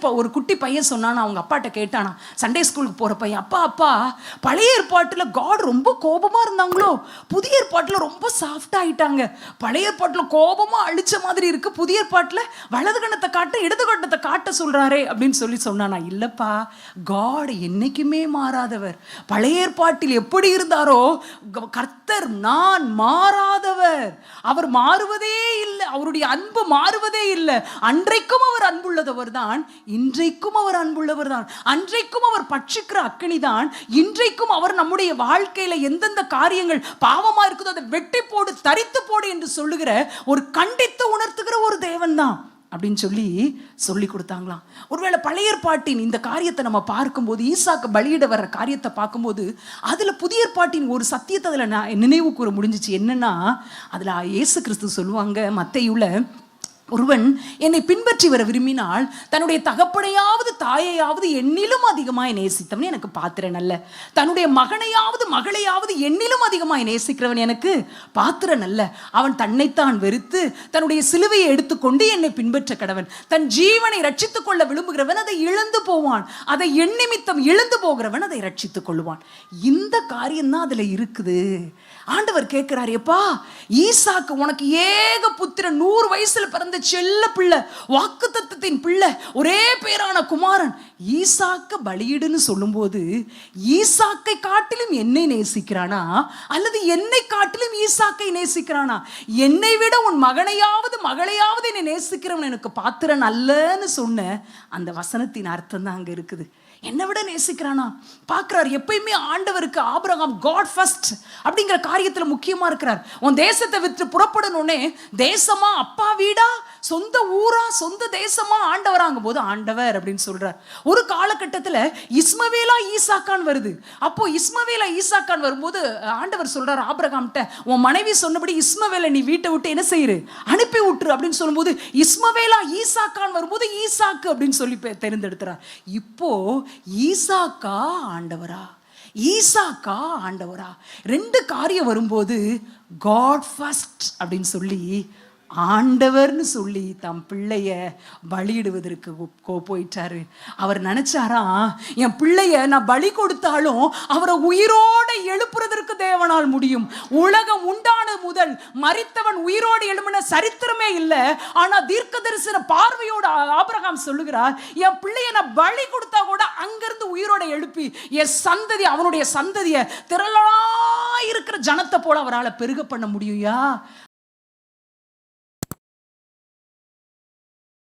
இப்போ ஒரு குட்டி பையன் சொன்னானா அவங்க அப்பாட்ட கேட்டானா சண்டே ஸ்கூலுக்கு போகிற பையன். அப்பா அப்பா பழைய ஏற்பாட்டில் காட் ரொம்ப கோபமாக இருந்தாங்களோ? புதிய ஏற்பாட்டில் ரொம்ப சாஃப்டாக ஆயிட்டாங்க. பழைய ஏற்பாட்டில் கோபமாக அழிச்ச மாதிரி இருக்கு. புதிய ஏற்பாட்டில் வலது கணத்தை காட்ட இடது கணத்தை காட்ட சொல்கிறாரே அப்படின்னு சொல்லி சொன்னானா. இல்லைப்பா காட் என்னைக்குமே மாறாதவர். பழைய ஏற்பாட்டில் எப்படி இருந்தாரோ க- கர்த்தர் நான் மாறாதவர். அவர் மாறுவதே இல்லை. அவருடைய அன்பு மாறுவதே இல்லை. அன்றைக்கும் அவர் அன்புள்ளதவர் தான் இன்றைக்கும் அவர் அன்புள்ளவர் தான். அன்றைக்கும் அவர் பட்சிக்கிற அக்கினி தான். இன்றைக்கும் அவர் நம்முடைய வாழ்க்கையில எந்தெந்த காரியங்கள் பாவமாக இருக்குதோ அதை வெட்டி போடு தரித்து போடு என்று சொல்லுகிற ஒரு கண்டித்து உணர்த்துகிற ஒரு தேவன் தான் அப்படின்னு சொல்லி சொல்லி கொடுத்தாங்களாம். ஒருவேளை பழைய பாட்டின் இந்த காரியத்தை நம்ம பார்க்கும்போது ஈசாக்கு பலியிட வர்ற காரியத்தை பார்க்கும்போது அதில் புதிய பாட்டின் ஒரு சத்தியத்தை அதில் நான் நினைவு கூற முடிஞ்சிச்சு. என்னன்னா அதில் இயேசு கிறிஸ்து சொல்லுவாங்க மத்தையுள்ள ஒருவன் என்னை பின்பற்றி வர விரும்பினால் தன்னுடைய தகப்பனையாவது தாயையாவது என்னிலும் அதிகமாய் நேசித்தவன் எனக்கு பாத்திரன் அல்ல. தன்னுடைய மகனையாவது மகளையாவது என்னிலும் அதிகமாய் நேசிக்கிறவன் எனக்கு பாத்திரன் அல்ல. அவன் தன்னைத்தான் வெறுத்து தன்னுடைய சிலுவையை எடுத்துக்கொண்டு என்னை பின்பற்ற கடவன். தன் ஜீவனை ரட்சித்துக் கொள்ள விரும்புகிறவன் அதை இழந்து போவான். அதை எண்ணிமித்தம் இழந்து போகிறவன் அதை ரட்சித்துக் கொள்வான் இந்த காரியம் தான் அதுல இருக்குது. ஆண்டவர் கேட்குறாரு எப்பா ஈசாக்கு உனக்கு ஏக புத்திரன் நூறு வயசுல பிறந்த செல்ல பிள்ளை வாக்குத்தத்தத்தின் பிள்ளை ஒரே பேரான குமாரன் ஈசாக்க பலியிடுன்னு சொல்லும்போது ஈசாக்கை காட்டிலும் என்னை நேசிக்கிறானா? அல்லது என்னை காட்டிலும் ஈசாக்கை நேசிக்கிறானா? என்னை விட உன் மகனையாவது மகளையாவது என்னை நேசிக்கிறவன் எனக்கு பாத்திரன் அல்லன்னு சொன்ன அந்த வசனத்தின் அர்த்தம் தான் அங்க இருக்குது. என்னை விட நேசிக்கிறானா? பார்க்குறார் எப்பயுமே ஆண்டவருக்கு ஆபிரகாம் காட் ஃபர்ஸ்ட் அப்படிங்கிற காரியத்தில் முக்கியமாக இருக்கிறார். உன் தேசத்தை விற்று புறப்படணுன்னே தேசமா அப்பா வீடா? சொந்த ஊரா? சொந்த தேசமா ஆண்டவராங்கும் போது ஆண்டவர் அப்படின்னு சொல்றார். ஒரு காலகட்டத்தில் இஸ்மவேலா ஈசாக்கான் வருது. அப்போ இஸ்மவேலா ஈசாக்கான் வரும்போது ஆண்டவர் சொல்றார் ஆபிரகாம்கிட்ட உன் மனைவி சொன்னபடி இஸ்மவேலை நீ வீட்டை விட்டு என்ன செய்யுரு? அனுப்பி விட்டுரு அப்படின்னு சொல்லும்போது இஸ்மவேலா ஈசாக்கான் வரும்போது ஈசாக்கு அப்படின்னு சொல்லி தெரிந்தெடுத்துறார். இப்போ ஈசாக்கா ஆண்டவரா? ஈசாக்கா ஆண்டவரா? ரெண்டு காரியம் வரும்போது காட் ஃபர்ஸ்ட் அப்படின்னு சொல்லி ஆண்டவர்னு சொல்லி தம் பிள்ளைய பலியிடுவதற்கு கோ- போயிட்டாரு. அவர் நினைச்சாரா என் பிள்ளைய நான் பலி கொடுத்தாலும் அவரை உயிரோட எழுப்புறதற்கு தேவனால் முடியும். உலகம் உண்டான முதல் மறித்தவன் உயிரோடு எழுப்பின சரித்திரமே இல்லை. ஆனா தீர்க்க தரிசன பார்வையோட ஆபிரகாம் சொல்லுகிறார் என் பிள்ளைய நான் பலி கொடுத்தா கூட அங்கிருந்து உயிரோட எழுப்பி என் சந்ததி அவனுடைய சந்ததியை திரளா இருக்கிற ஜனத்தை போல அவரால் பெருக பண்ண முடியும்யா?